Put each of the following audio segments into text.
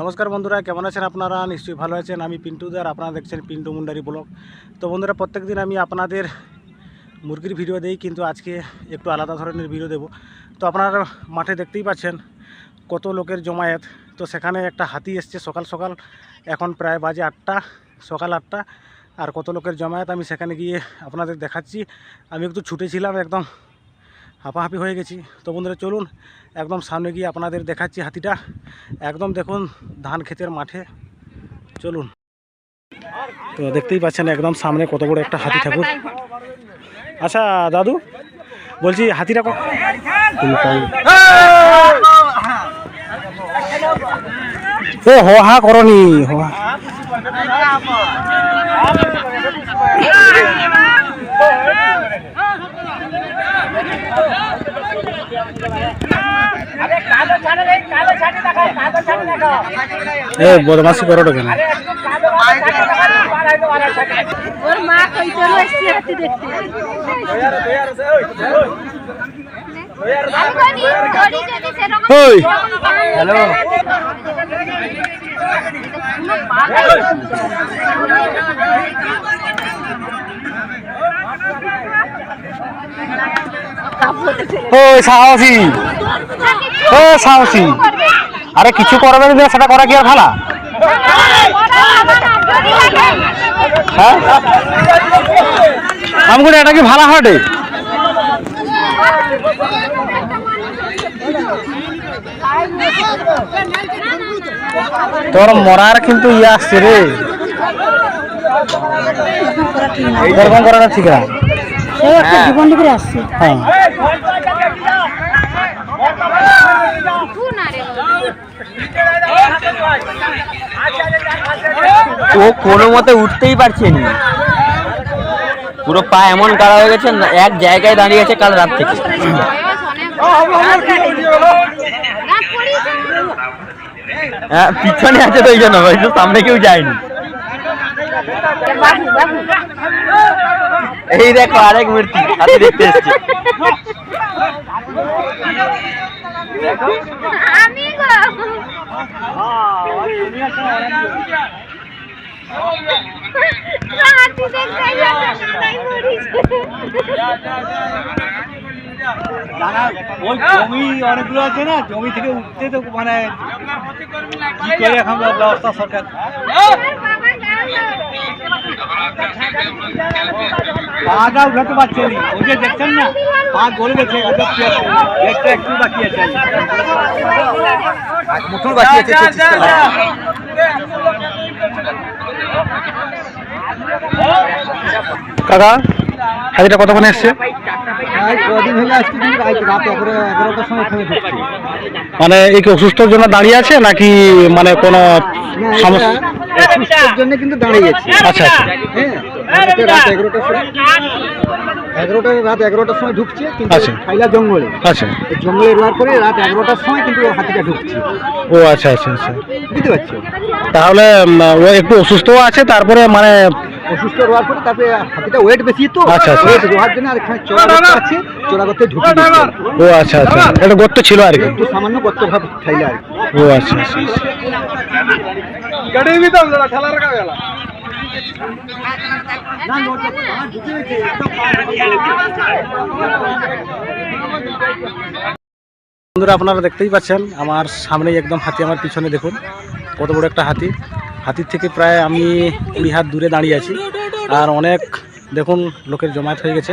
নমস্কার বন্ধুরা, কেমন আছেন আপনারা? নিশ্চয়ই ভালো আছেন। আমি পিন্টুদার আপনারা দেখছেন পিন্টু মুন্ডারি ব্লগ। তো বন্ধুরা প্রত্যেক দিন আমি আপনাদের মুরগির ভিডিও দেই, কিন্তু আজকে একটু আলাদা ধরনের ভিডিও দেব। তো আপনারা মাঠে দেখতেই পাচ্ছেন কত লোকের জমায়েত। তো সেখানে একটা হাতি এসছে সকাল সকাল, এখন প্রায় বাজে আটটা, সকাল আটটা। আর কত লোকের জমায়েত, আমি সেখানে গিয়ে আপনাদের দেখাচ্ছি। আমি একটু ছুটেছিলাম একদম হাঁপাহাঁপি হয়ে গেছি। তো বন্ধুরা, চলুন একদম সামনে গিয়ে আপনাদের দেখাচ্ছি হাতিটা। একদম দেখুন ধান ক্ষেতের মাঠে। চলুন। তো দেখতেই পাচ্ছেন একদম সামনে কত বড় একটা হাতি ঠাকুর। আচ্ছা দাদু, বলছি হাতিটা এ হো হো হা। এ বদমাসি করো কেন? ওর মা কইছিল এসছি হাতি দেখতে। ওই। হ্যালো। ও সাহসী। ও সাহসী। আরে কিছু করবে না সেটা করা কি আর ভালা? হ্যাঁ? আমগুলো এটা কি ভালো হাটে তোর মরার কিন্তু ইয়ে আসছে রে। এরকম করাটা ঠিক না? জীবন আসছে। হ্যাঁ। ও কোনো মতে উঠতেই পারছে না। পুরো পা এমন কাড়া হয়ে গেছে এক জায়গায় দাঁড়িয়ে আছে কাল রাত থেকে। হ্যাঁ পিছনে আছে তো ওই জন্য হয়তো সামনে কেউ যায়নি। এই দেখো আরেক মূর্তি দেখতে এসছে। আমি গো। দেখতে ওই জমি অনেকগুলো আছে না জমি থেকে উঠতে তো মানে কি করে এখন ব্যবস্থা সরকার? পাটা উঠাতে পারছে না ওই যে দেখছেন না পা গলে গেছে কি একটু বাকি আছে। মুঠুর বাকি আছে। কাকা হাতিটা কতক্ষণ এসছে? মানে এই কি অসুস্থর জন্য দাঁড়িয়ে আছে নাকি মানে কোনো সমস্যা? সুস্থের জন্য কিন্তু দাঁড়িয়ে আচ্ছা আচ্ছা। হ্যাঁ রাত এগারোটার সময় এগারোটা রাত এগারোটার সময় ঢুকছে কিন্তু আচ্ছা। খাইলা জঙ্গলে। আচ্ছা। জঙ্গলে রোয়ার রাত এগারোটার সময় কিন্তু হাতিটা ঢুকছে। ও আচ্ছা আচ্ছা আচ্ছা। বুঝতে পারছ? তাহলে ও একটু অসুস্থও আছে তারপরে মানে অসুস্থ রোয়ার পরে তারপরে হাতিটা ওয়েট বেশি তো। আচ্ছা, আচ্ছা। ওয়েট রোয়ার জন্য আর এখানে করতে আছে চড়া করতে ঢুকে ও আচ্ছা আচ্ছা। এটা গর্ত ছিল আর কি। একটু সামান্য কত ভাব খাইলে আর ও আচ্ছা আচ্ছা আচ্ছা। বন্ধুরা আপনারা দেখতেই পাচ্ছেন আমার সামনেই একদম হাতি আমার পিছনে দেখুন। কত বড় একটা হাতি। হাতির থেকে প্রায় আমি কুড়ি হাত দূরে দাঁড়িয়ে আছি। আর অনেক, দেখুন, লোকের জমায়েত হয়ে গেছে।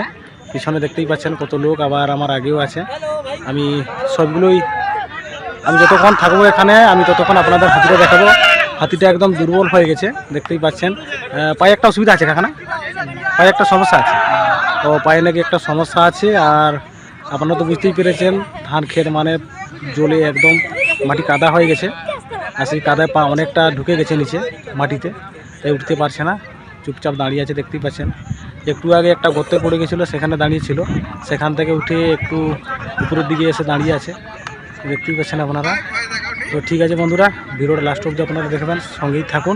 পিছনে দেখতেই পাচ্ছেন কত লোক আবার আমার আগেও আছে। আমি সবগুলোই, আমি যতক্ষণ থাকব এখানে, আমি ততক্ষণ আপনাদের হাতিটা দেখাবো। হাতিটা একদম দুর্বল হয়ে গেছে, দেখতেই পাচ্ছেন। পায়ে একটা অসুবিধা আছে কাকানা পায়ে একটা সমস্যা আছে। তো পায়ে নাকি একটা সমস্যা আছে, আর আপনারা তো বুঝতেই পেরেছেন, ধান ক্ষেত মানে জলে একদম মাটি কাদা হয়ে গেছে। আর সেই কাদায় পা অনেকটা ঢুকে গেছে নিচে মাটিতে তাই উঠতে পারছে না চুপচাপ দাঁড়িয়ে আছে দেখতেই পাচ্ছেন একটু আগে একটা গর্তে পড়ে গেছিল সেখানে দাঁড়িয়েছিল সেখান থেকে উঠে একটু উপরের দিকে এসে দাঁড়িয়ে আছে দেখতেই পাচ্ছেন আপনারা তো ঠিক আছে বন্ধুরা ভিডিওটা লাস্ট অবধি আপনারা দেখবেন সঙ্গেই থাকুন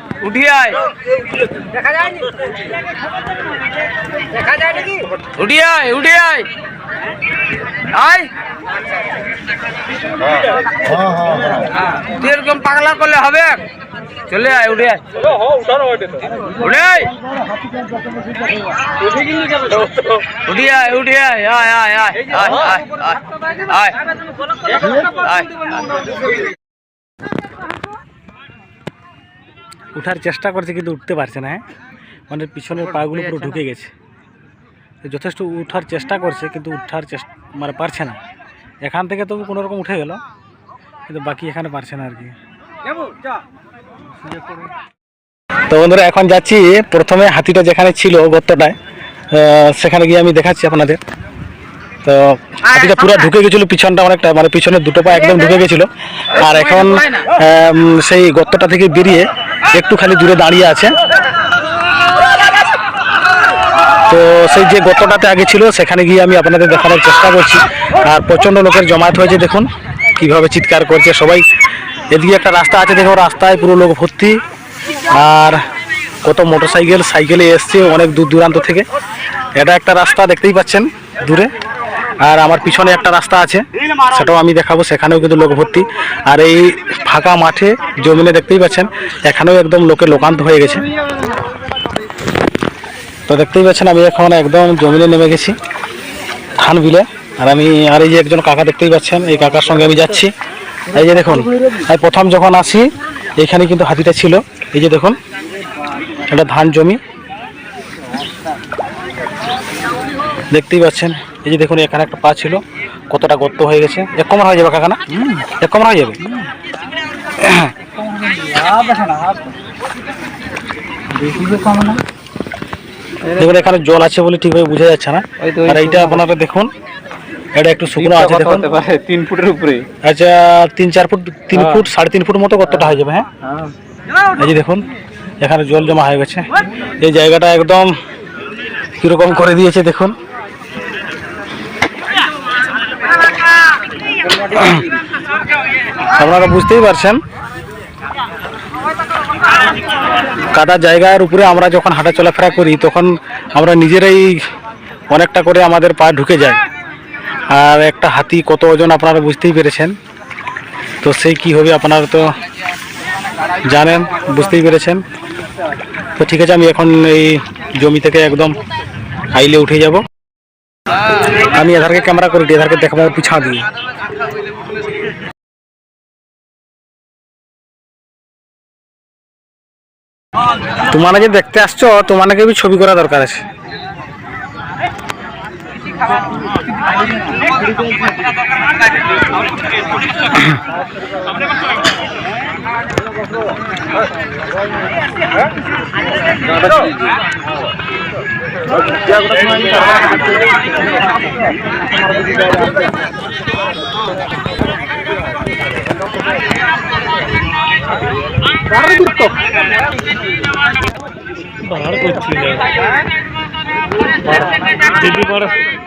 আয়। উঠি আয় উঠি আয় উঠি আয়। আয়। তুই এরকম পাগলা করলে হবে? চলে আয় উঠে আয়। উঠে আয়। উঠি আয় উঠি আয় আয় আয় আয় আয় আয় আয়। আয়। উঠার চেষ্টা করছে কিন্তু উঠতে পারছে না হ্যাঁ? মানে পিছনের পাগুলো পুরো ঢুকে গেছে। যথেষ্ট উঠার চেষ্টা করছে কিন্তু উঠার চেষ্টা মানে পারছে না। এখান থেকে তবু কোনো রকম উঠে গেল কিন্তু বাকি এখানে পারছে না আর কি। তো বন্ধুরা এখন যাচ্ছি প্রথমে হাতিটা যেখানে ছিল গর্তটায় সেখানে গিয়ে আমি দেখাচ্ছি আপনাদের। তো হাতিটা পুরো ঢুকে গেছিল পিছনটা অনেকটা মানে পিছনের দুটো পা একদম ঢুকে গেছিল। আর এখন সেই গর্তটা থেকে বেরিয়ে একটু খালি দূরে দাঁড়িয়ে আছে। তো সেই যে গতটাতে আগে ছিল, সেখানে গিয়ে আমি আপনাদের দেখানোর চেষ্টা করছি। আর প্রচণ্ড লোকের জমায়েত হয়েছে, দেখুন কীভাবে চিৎকার করছে সবাই। এদিকে একটা রাস্তা আছে দেখো রাস্তায় পুরো লোক ভর্তি। আর কত মোটরসাইকেল, সাইকেলে এসছে অনেক দূর দূরান্ত থেকে। এটা একটা রাস্তা, দেখতেই পাচ্ছেন, দূরে। আর আমার পিছনে একটা রাস্তা আছে, সেটাও আমি দেখাবো, সেখানেও কিন্তু লোক ভর্তি। আর এই ফাঁকা মাঠে জমিনে দেখতেই পাচ্ছেন, এখানেও একদম লোকে লোকান্ত হয়ে গেছে। তো দেখতেই পাচ্ছেন, আমি এখন একদম জমিনে নেমে গেছি, ধান বিলে। আর আমি, আর এই যে একজন কাকা দেখতেই পাচ্ছেন, এই কাকার সঙ্গে আমি যাচ্ছি। এই যে দেখুন, আমি প্রথম যখন আসি, এখানে কিন্তু হাতিটা ছিল। এই যে দেখুন এটা ধান জমি। দেখতেই পাচ্ছেন এই যে দেখুন এখানে একটা পা ছিল। কতটা গর্ত হয়ে গেছে। এক কমন হয়ে যাবে কাকা না এক কমন হয়ে যাবে? দেখুন এখানে জল আছে বলে ঠিকভাবে বোঝা যাচ্ছে না। আর এইটা আপনারা দেখুন এটা একটু শুকনো আছে দেখুন। তিন ফুটের উপরে। আচ্ছা তিন চার ফুট তিন ফুট সাড়ে তিন ফুট মতো কতটা হয়ে যাবে হ্যাঁ। এই যে দেখুন এখানে জল জমা হয়ে গেছে। এই জায়গাটা একদম কীরকম করে দিয়েছে দেখুন। আপনারা বুঝতেই পারছেন। কাদা জায়গার উপরে আমরা যখন হাঁটা চলাফেরা করি, তখন আমরা নিজেরাই অনেকটা করে আমাদের পা ঢুকে যায়। আর একটা হাতি কত ওজন আপনারা বুঝতেই পেরেছেন। তো সেই কি হবে আপনারা তো জানেন, বুঝতেই পেরেছেন। তো ঠিক আছে, আমি এখন এই জমি থেকে একদম আইলে উঠে যাব। আমি এধারকে ক্যামেরা করি, এধারকে দেখাবো, পিছা দিয়ে। তোমার যে দেখতে আসছো তোমাকে বি ছবি করা দরকার আছে। বাড়ার গুরুত্ব বাড়ার করছি না দিল্লি বাড়ার